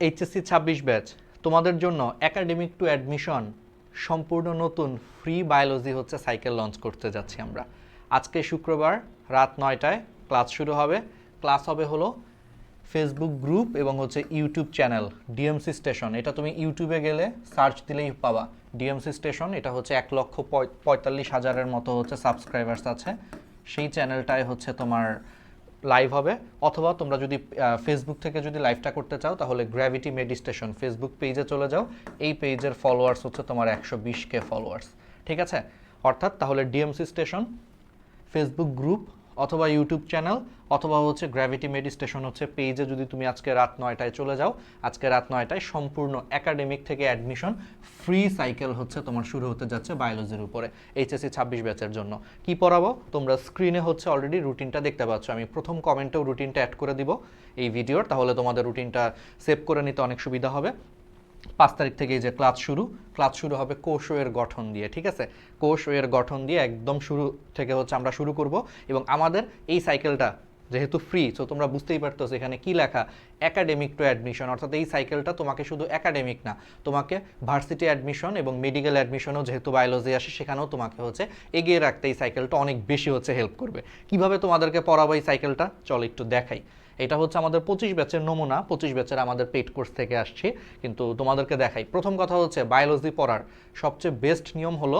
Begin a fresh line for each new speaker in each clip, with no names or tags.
HSC ছাব্বিশ batch তোমাদের জন্য একাডেমিক টু অ্যাডমিশন সম্পূর্ণ নতুন ফ্রি বায়োলজি হচ্ছে সাইকেল লঞ্চ করতে যাচ্ছি আমরা। আজকে শুক্রবার, রাত নয়টায় ক্লাস শুরু হবে। ক্লাস হবে হলো ফেসবুক গ্রুপ এবং হচ্ছে ইউটিউব চ্যানেল ডিএমসি স্টেশন এটা তুমি ইউটিউবে গেলে সার্চ দিলেই পাবা। ডিএমসি স্টেশন এটা হচ্ছে এক লক্ষ পঁয়- পঁয়তাল্লিশ হাজারের মতো হচ্ছে সাবস্ক্রাইবার্স আছে। সেই চ্যানেলটায় হচ্ছে তোমার লাইভ হবে, অথবা তোমরা যদি ফেসবুক থেকে যদি লাইভটা করতে চাও, তাহলে গ্র্যাভিটি মেডিস্টেশন ফেসবুক পেজে চলে যাও। এই পেজের ফলোয়ার্স হচ্ছে তোমার একশো বিশ কে ফলোয়ার্স ঠিক আছে? অর্থাৎ তাহলে ডিএমসি স্টেশন ফেসবুক গ্রুপ অথবা ইউটিউব চ্যানেল, অথবা হচ্ছে গ্র্যাভিটি মেডি স্টেশন হচ্ছে পেজে যদি তুমি আজকে রাত নয়টায় চলে যাও, আজকে রাত নয়টায় সম্পূর্ণ একাডেমিক থেকে অ্যাডমিশন ফ্রি সাইকেল হচ্ছে তোমার শুরু হতে যাচ্ছে বায়োলজির উপরে এইচএসসি ছাব্বিশ ব্যাচের জন্য। কি পড়াবো? তোমরা স্ক্রিনে হচ্ছে অলরেডি রুটিনটা দেখতে পাচ্ছ। আমি প্রথম কমেন্টেও রুটিনটা অ্যাড করে দিব এই ভিডিওর তাহলে তোমাদের রুটিনটা সেভ করে নিতে অনেক সুবিধা হবে। পাঁচ তারিখ থেকে এই যে ক্লাস শুরু ক্লাস শুরু হবে কোষ গঠন দিয়ে, ঠিক আছে? কোষ এর গঠন দিয়ে একদম শুরু থেকে হচ্ছে আমরা শুরু করব এবং আমাদের এই সাইকেলটা যেহেতু ফ্রি সো তোমরা বুঝতেই পারতেছো এখানে কি লেখা? একাডেমিক টু অ্যাডমিশন অর্থাৎ এই সাইকেলটা তোমাকে শুধু একাডেমিক না, তোমাকে ভার্সিটি অ্যাডমিশন এবং মেডিকেল অ্যাডমিশনও যেহেতু বায়োলজি আসে, সেখানেও তোমাকে হচ্ছে এগিয়ে রাখতে এই সাইকেলটা অনেক বেশি হচ্ছে হেল্প করবে। কীভাবে তোমাদেরকে পড়াবো এই সাইকেলটা? চল একটু দেখাই। এটা হচ্ছে আমাদের পঁচিশ ব্যাচের নমুনা, পঁচিশ ব্যাচের আমাদের পেড কোর্স থেকে আসছে। কিন্তু তোমাদেরকে দেখাই, প্রথম কথা হচ্ছে বায়োলজি পড়ার সবচেয়ে বেস্ট নিয়ম হলো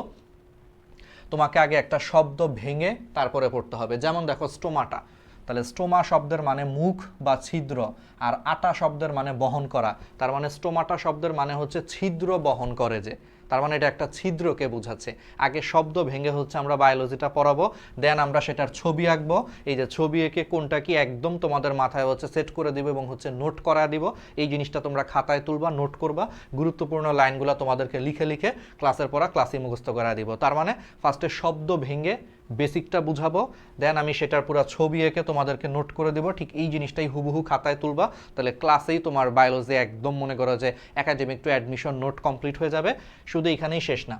তোমাকে আগে একটা শব্দ ভেঙে তারপরে পড়তে হবে। যেমন দেখো স্টোমাটা, তাহলে স্টোমা শব্দের মানে মুখ বা ছিদ্র, আর আটা শব্দের মানে বহন করা। তার মানে স্টোমাটা শব্দের মানে হচ্ছে ছিদ্র বহন করে যে। তার মানে এটা একটা ছিদ্রকে বোঝাচ্ছে। আগে শব্দ ভেঙে হচ্ছে আমরা বায়োলজিটা পড়াবো দেন আমরা সেটার ছবি আঁকবো। এই যে ছবি এঁকে কোনটা কি একদম তোমাদের মাথায় হচ্ছে সেট করে দিব এবং হচ্ছে নোট করা দিব। এই জিনিসটা তোমরা খাতায় তুলবা নোট করবা। গুরুত্বপূর্ণ লাইনগুলো তোমাদেরকে লিখে লিখে ক্লাসের পড়া ক্লাসে মুখস্থ করা দিব। তার মানে ফার্স্টে শব্দ ভেঙে বেসিকটা বুঝাবো দেন আমি সেটার পুরো ছবি এঁকে তোমাদেরকে নোট করে দেবো। ঠিক এই জিনিসটাই হুবহু খাতায় তুলবা। তাহলে ক্লাসেই তোমার বায়োলজি একদম মনে করো যে academic to admission note complete হয়ে যাবে। শুধু এখানেই শেষ না।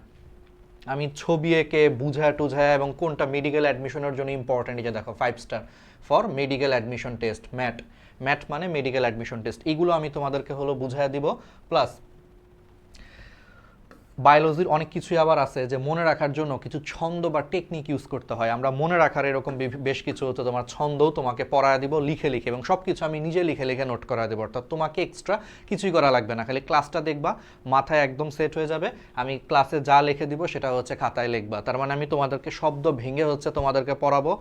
আমি ছবি এঁকে বুঝা টুঝা এবং কোনটা মেডিকেল অ্যাডমিশনের জন্য ইম্পর্টেন্ট এটা দেখো five star for medical admission test MAT MAT মানে মেডিকেল অ্যাডমিশন টেস্ট এগুলো আমি তোমাদেরকে হলো বুঝায় দিব প্লাস বায়োলজির অনেক কিছুই আবার আছে যে মনে রাখার জন্য কিছু ছন্দ বা টেকনিক ইউজ করতে হয়। আমরা মনে রাখার এরকম বেশ কিছু হচ্ছে তোমার ছন্দও তোমাকে পড়ায় দিব, লিখে লিখে এবং সব কিছু আমি নিজে লিখে লিখে নোট করা দেবো। অর্থাৎ তোমাকে এক্সট্রা কিছুই করা লাগবে না। খালি ক্লাসটা দেখবা, মাথায় একদম সেট হয়ে যাবে। আমি ক্লাসে যা লিখে দিব সেটা হচ্ছে খাতায় লিখবা। তার মানে আমি তোমাদেরকে শব্দ ভেঙে হচ্ছে তোমাদেরকে পড়াবো,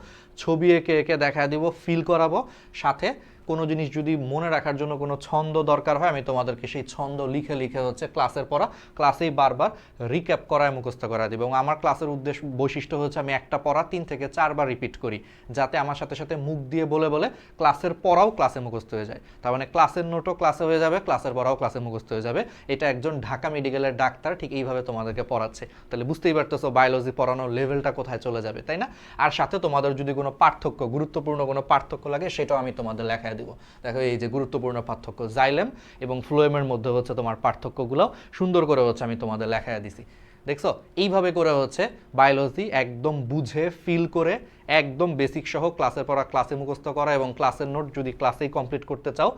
ছবি এঁকে এঁকে দেখা দিব ফিল করাবো। সাথে কোনো জিনিস যদি মনে রাখার জন্য কোনো ছন্দ দরকার হয়, আমি তোমাদেরকে সেই ছন্দ লিখে লিখে হচ্ছে ক্লাসের পড়া, ক্লাসেই বারবার রিক্যাপ করায় মুখস্থ করা দিব। এবং আমার ক্লাসের উদ্দেশ্য, বৈশিষ্ট্য হচ্ছে আমি একটা পড়া তিন থেকে চারবার রিপিট করি, যাতে আমার সাথে সাথে মুখ দিয়ে বলে বলে ক্লাসের পড়াও ক্লাসে মুখস্থ হয়ে যায়। তার মানে ক্লাসের নোটও ক্লাসে হয়ে যাবে, ক্লাসের পড়াও ক্লাসে মুখস্থ হয়ে যাবে। এটা একজন ঢাকা মেডিকেলের ডাক্তার ঠিক এইভাবে তোমাদেরকে পড়াচ্ছে। তাহলে বুঝতেই পারতেছো বায়োলজি পড়ানোর লেভেলটা কোথায় চলে যাবে, তাই না? আর সাথে তোমাদের যদি কোনো পার্থক্য, গুরুত্বপূর্ণ কোনো পার্থক্য লাগে, সেটাও আমি তোমাদের লেখায় দিব। দেখো, এই যে গুরুত্বপূর্ণ পার্থক্য জাইলেম এবং ফ্লোয়েমের মধ্যে হচ্ছে তোমার পার্থক্যগুলো সুন্দর করে হচ্ছে আমি তোমাদের লেখায় দিছি। দেখছ? এইভাবে করে হচ্ছে বায়োলজি একদম বুঝে ফিল করে, একদম বেসিক সহ ক্লাসের পড়া ক্লাসে মুখস্থ করা এবং ক্লাসের নোট যদি ক্লাসেই কমপ্লিট করতে চাও,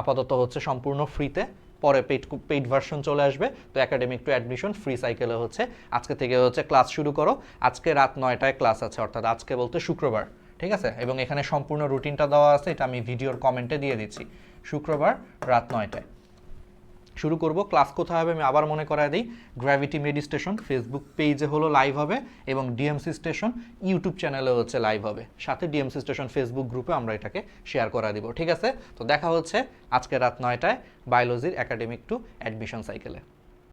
আপাতত হচ্ছে সম্পূর্ণ ফ্রিতে পরে পেইড পেইড ভার্সন চলে আসবে। তো একাডেমিক টু অ্যাডমিশন ফ্রি সাইকেলে হচ্ছে। আজকে থেকে হচ্ছে ক্লাস শুরু করো। আজকে রাত নয়টায় ক্লাস আছে, অর্থাৎ আজকে বলতে শুক্রবার। ঠিক আছে? এবং এখানে সম্পূর্ণ রুটিনটা দেওয়া আছে, এটা আমি ভিডিওর কমেন্টে দিয়ে দিচ্ছি। শুক্রবার রাত নয়টায়। শুরু করব, ক্লাস কোথায় হবে আমি আবার মনে করায় দিই। গ্র্যাভিটি মেডি স্টেশন ফেসবুক পেজে হলো লাইভ হবে এবং ডিএমসি স্টেশন ইউটিউব চ্যানেলে হচ্ছে লাইভ হবে। সাথে ডিএমসি স্টেশন ফেসবুক গ্রুপে আমরা এটাকে শেয়ার করা দিব, ঠিক আছে? তো দেখা হচ্ছে আজকে রাত নয়টায় বায়োলজির একাডেমিক টু অ্যাডমিশন সাইকেলে